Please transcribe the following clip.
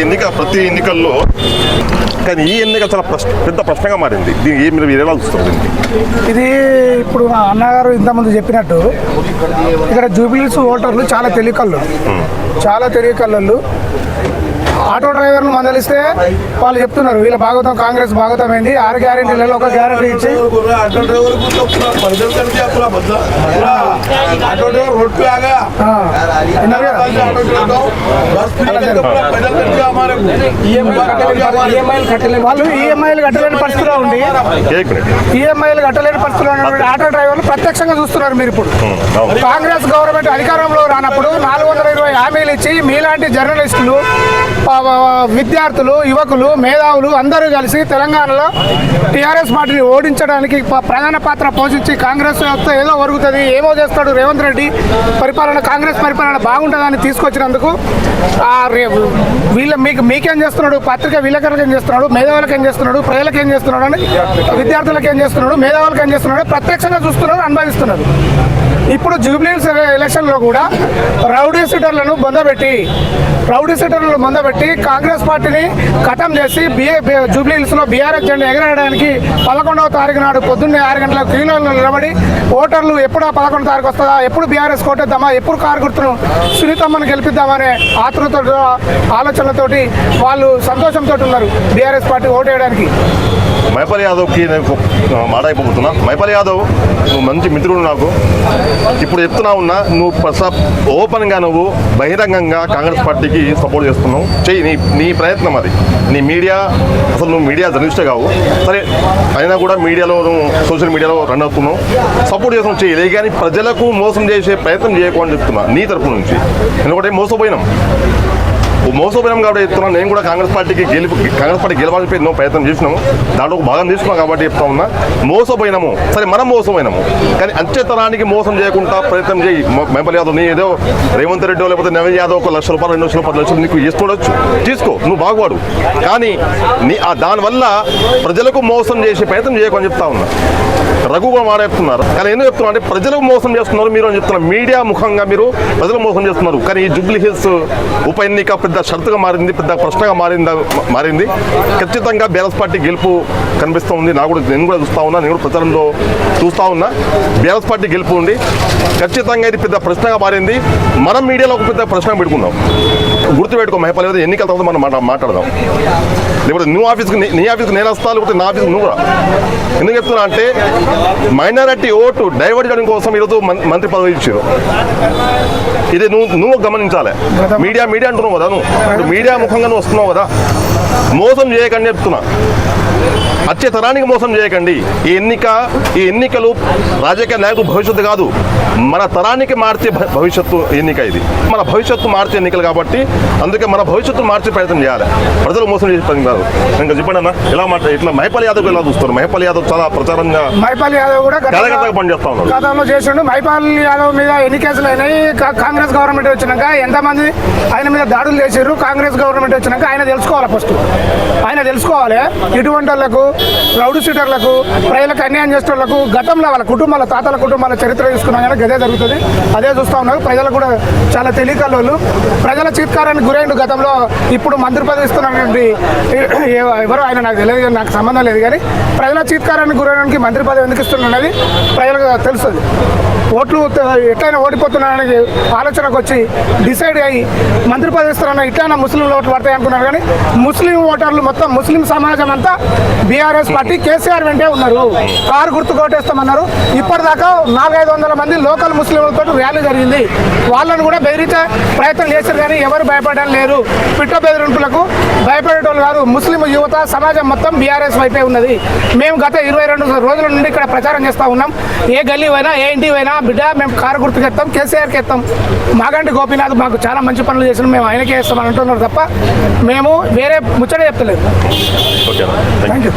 ఎన్నిక ప్రతి ఎన్నికల్లో కానీ ఈ ఎన్నిక చాలా ప్రశ్న పెద్ద ప్రశ్నగా మారింది. దీన్ని ఏ- మీరు ఎలా చూస్తారు దీనికి ఇది ఇప్పుడు మా అన్నగారు ఇంతకుముందు చెప్పినట్టు ఇక్కడ జూబిలీస్ ఓటర్లు చాలా తెలియకళ్ళు చాలా తెలియకళ్ళు ఆటో డ్రైవర్లు మందలిస్తే వాళ్ళు చెప్తున్నారు వీళ్ళ భాగవతం కాంగ్రెస్ భాగవతం ఏంటి? ఆరు గ్యారెంటీలలో ఒక గ్యారెంటీ ఇచ్చి. వాళ్ళు ఈఎంఐలు కట్టలేని పరిస్థితిలో ఉంది ఈఎంఐలు కట్టలేని పరిస్థితిలో ఆటో డ్రైవర్లు ప్రత్యక్షంగా చూస్తున్నారు మీరు ఇప్పుడు. కాంగ్రెస్ గవర్నమెంట్ అధికారంలో రానప్పుడు నాలుగు వందల ఇరవై హామీలు ఇచ్చి మీలాంటి జర్నలిస్టులు విద్యార్థులు యువకులు మేధావులు అందరూ కలిసి తెలంగాణలో టీఆర్ఎస్ పార్టీని ఓడించడానికి ప్రధాన పాత్ర పోషించి కాంగ్రెస్ వ్యవస్థ ఏదో ఒరుగుతుంది ఏమో చేస్తాడు రేవంత్ రెడ్డి పరిపాలన కాంగ్రెస్ పరిపాలన బాగుంటుందని తీసుకొచ్చినందుకు వీళ్ళ మీకు మీకేం చేస్తున్నాడు? పత్రిక విలేకరులకు ఏం చేస్తున్నాడు? మేధావులకు ఏం చేస్తున్నాడు? ప్రజలకు ఏం చేస్తున్నాడు? అని విద్యార్థులకు ఏం చేస్తున్నాడు? మేధావులకు ఏం చేస్తున్నాడు? ప్రత్యక్షంగా చూస్తున్నారు అనుభవిస్తున్నారు. ఇప్పుడు జూబ్లీ ఎలక్షన్లో కూడా రౌడీ సీటర్లను బొందబెట్టి రౌడీ సీటర్లను బొందబెట్టి కాంగ్రెస్ పార్టీని ఖతం చేసి బిఏ జూబ్లీహిల్స్లో బీఆర్ఎస్ జెండా ఎగరడానికి పదకొండవ తారీఖు నాడు పొద్దున్నే ఆరు గంటల క్యూలో నిలబడి ఓటర్లు ఎప్పుడు ఆ పదకొండు తారీఖు వస్తుందా ఎప్పుడు బీఆర్ఎస్ కోటేద్దామా ఎప్పుడు కారు గుర్తును సునీతమ్మను గెలిపిద్దామనే ఆతృతతో ఆలోచనలతోటి వాళ్ళు సంతోషంతో ఉన్నారు బీఆర్ఎస్ పార్టీ ఓటేయడానికి. మైపల్ యాదవ్కి నేను మాట అయిపోతున్నా మైపల్ యాదవ్ నువ్వు మంచి మిత్రుడు నాకు. ఇప్పుడు చెప్తున్నా ఉన్నా నువ్వు ప్రసా ఓపెన్గా నువ్వు బహిరంగంగా కాంగ్రెస్ పార్టీకి సపోర్ట్ చేస్తున్నావు. చెయ్యి నీ నీ ప్రయత్నం అది. నీ మీడియా అసలు నువ్వు మీడియా జర్నలిస్ట్ కావు. సరే అయినా కూడా మీడియాలో నువ్వు సోషల్ మీడియాలో రన్ అవుతున్నావు. సపోర్ట్ చేస్తున్నావు చెయ్యి. లే కానీ ప్రజలకు మోసం చేసే ప్రయత్నం చేయకు అని చెప్తున్నా నీ తరపు నుంచి. ఎందుకంటే మోసపోయినాం. మోసపోయినాం కాబట్టి చెప్తున్నా. నేను కూడా కాంగ్రెస్ పార్టీకి గెలుపు కాంగ్రెస్ పార్టీ గెలవాలని చెప్పి ఎన్నో ప్రయత్నం చేసినాము. దాంట్లో ఒక భాగం తీసుకున్నాం కాబట్టి చెప్తా ఉన్నా. మోసపోయినాము. సరే మనం మోసపోయినాము. కానీ అంచెతరానికి మోసం చేయకుండా ప్రయత్నం చేయి. మేపల్ యాదవ్ నీ ఏదో రేవంత్ రెడ్డి లేకపోతే నవీన్ యాదవ్ ఒక లక్ష రూపాయలు రెండు లక్షలు పది లక్షలు నీకు ఇస్తుండొచ్చు. తీసుకో నువ్వు బాగువాడు కానీ నీ దానివల్ల ప్రజలకు మోసం చేసే ప్రయత్నం చేయకని చెప్తా ఉన్నా. రఘుగా మారేస్తున్నారు కానీ ఎందుకు చెప్తున్నా అంటే ప్రజలకు మోసం చేస్తున్నారు మీరు అని చెప్తున్నారు మీడియా ముఖంగా మీరు ప్రజలు మోసం చేస్తున్నారు. కానీ ఈ జూబ్లీ హిల్స్ ఉప ఎన్నిక పెద్ద పెద్ద షరతుగా మారింది పెద్ద ప్రశ్నగా మారింది మారింది. ఖచ్చితంగా బీఆర్ఎస్ పార్టీ గెలుపు కనిపిస్తూ ఉంది. నాకు కూడా నేను కూడా చూస్తా ఉన్నా నేను కూడా ప్రచారంలో చూస్తా ఉన్నా. బీఆర్ఎస్ పార్టీ గెలుపు ఉంది. ఖచ్చితంగా ఇది పెద్ద ప్రశ్నగా మారింది. మనం మీడియాలో ఒక పెద్ద ప్రశ్న పెట్టుకున్నాం గుర్తుపెట్టుకో మహిళ ఎన్నికల తర్వాత మనం మాట మాట్లాడదాం. లేకపోతే నువ్వు ఆఫీస్కి నీ- ఆఫీస్కి నేను వస్తా లేకపోతే నా ఆఫీస్కి నువ్వు రా. ఎందుకు చెప్తున్నా అంటే మైనారిటీ ఓటు డైవర్ట్ చేయడం కోసం ఈరోజు మంత్రి పదవి ఇచ్చారు. ఇది నువ్వు నువ్వు గమనించాలి. మీడియా మీడియా అంటున్నావు కదా నువ్వు. మీడియా ముఖంగా నువ్వు వస్తున్నావు కదా. మోసం చేయకండి చెప్తున్నా. వచ్చే తరానికి మోసం చేయకండి. ఈ ఎన్నిక ఈ ఎన్నికలు రాజకీయ నాయకులు భవిష్యత్తు కాదు. మన తరానికి మార్చే భవిష్యత్తు ఎన్నిక ఇది. మన భవిష్యత్తు మార్చే ఎన్నికలు కాబట్టి అందుకే మన భవిష్యత్తు మార్చే ప్రయత్నం చేయాలి. ప్రజలు మోసం చేసే ప్రయత్నం కాదు. ఇంకా చెప్పండి అన్న ఎలా మాట? ఇట్లా మహిపాల్ యాదవ్ ఎలా చూస్తారు? మహిపాల్ యాదవ్ చాలా ప్రచారంగా మైపాల్ యాదవ్ కూడా పనిచేస్తా ఉన్నాడు. గతంలో చేసిండు. మైపాల్ యాదవ్ మీద ఎన్ని కేసులు అయినాయి? కాంగ్రెస్ గవర్నమెంట్ వచ్చినాక ఎంతమంది ఆయన మీద దాడులు చేశారు కాంగ్రెస్ గవర్నమెంట్ వచ్చినాక ఆయన తెలుసుకోవాలి ఫస్ట్ ఆయన తెలుసుకోవాలి ఇటువంటి వాళ్ళకు రౌడ్ సీటర్లకు ప్రజలకు అన్యాయం చేసే వాళ్ళకు గతంలో వాళ్ళ కుటుంబాల తాతల కుటుంబాల చరిత్ర తీసుకున్నా కానీ అదే జరుగుతుంది. అదే చూస్తా ఉన్నారు. ప్రజలు కూడా చాలా తెలియకల్లోళ్ళు ప్రజల చిత్కారానికి గురైండు గతంలో. ఇప్పుడు మంత్రి పదవి ఇస్తున్నటువంటి ఎవరో ఆయన నాకు తెలియదు కానీ నాకు సంబంధం లేదు కానీ ప్రజల చిత్కారానికి గురైనకి మంత్రి పదవి ఎందుకు ఇస్తున్నది ప్రజలకు తెలుస్తుంది. ఓట్లు ఎట్లయినా ఓడిపోతున్నారని ఆలోచనకు వచ్చి డిసైడ్ అయ్యి మంత్రి పదవి ఇస్తారన్న ఇట్లైనా ముస్లింలు ఓట్లు పడతాయి అనుకున్నారు కానీ ముస్లిం ఓటర్లు మొత్తం ముస్లిం సమాజం అంతా బీఆర్ఎస్ పార్టీ కేసీఆర్ వెంటే ఉన్నారు. కారు గుర్తు కోటేస్తామన్నారు. ఇప్పటిదాకా నాలుగైదు వందల మంది లోకల్ ముస్లింలతో ర్యాలీ జరిగింది. వాళ్ళను కూడా బెదిరించే ప్రయత్నం చేశారు కానీ ఎవరు భయపడడం లేరు. పిట్ట బెదిరింపులకు భయపడేటోళ్ళు కాదు ముస్లిం యువత సమాజం మొత్తం బీఆర్ఎస్ వైపే ఉన్నది. మేము గత ఇరవై రెండు రోజుల నుండి ఇక్కడ ప్రచారం చేస్తూ ఉన్నాం. ఏ గల్లీ పోయినా ఏ ఇంటి పోయినా బిడ్డ మేము కారు గుర్తుకు ఎత్తాం కేసీఆర్కి ఎత్తాం. మాగంటి గోపీనాథ్ మాకు చాలా మంచి పనులు చేసిన మేము ఆయనకే ఇస్తామని అంటున్నారు తప్ప మేము వేరే ముచ్చట చెప్తలేదు. Okay thank you